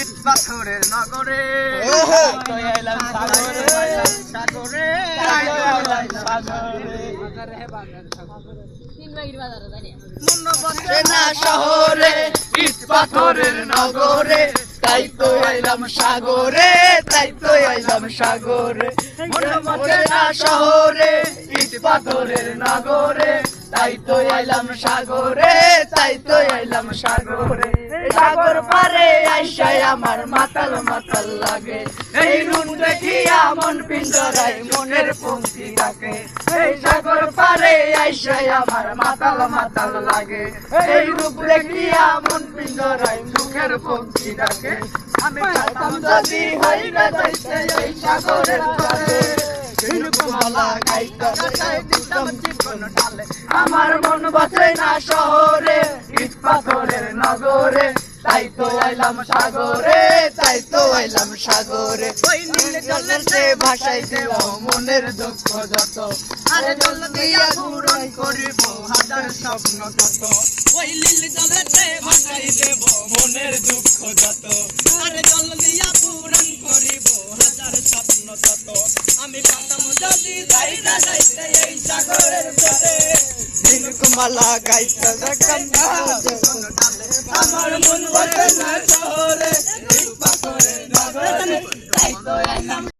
ইট পাথরের নগরে। তো এলাম সাগরে সাগরে শহরে ইট পাথরের নগরে তাই তো এলাম সাগরে তাই তো এলাম সাগরে। মন না শহরে ইট পাথরের নগরে। তাই তো এলাম সাগরে তাই তো এলাম সাগরে সাগর পারে আইসাই আমার মাতাল মাতাল লাগে। এই নুন দেখিয়া মন পিঞ্জরাই মনের পঙ্ক্তি ডাকে। এই সাগর পারে আইসাই আমার মাতাল মাতাল লাগে। এই রূপ দেখিয়া মন পিঞ্জরাই মুখের পঙ্ক্তি ডাকে। আমি যদি হই না যাইতে এই সাগরের পারে। আমার মন বসে না শহরে ইট পাথরের নগরে তাই তো আইলাম সাগরে তাই তো আইলাম সাগরে ওই নীল জলেতে ভাসাই দেব মনের দুঃখ যত আরে জল দিয়া পূরণ করিব হাজার স্বপ্ন তত ওই নীল জলেতে ভাসাই দেব মনের দুঃখ যত। যদি যাই না যাইতে এই সাগরের পরে গাইতে আমার মন বসে না শহরে।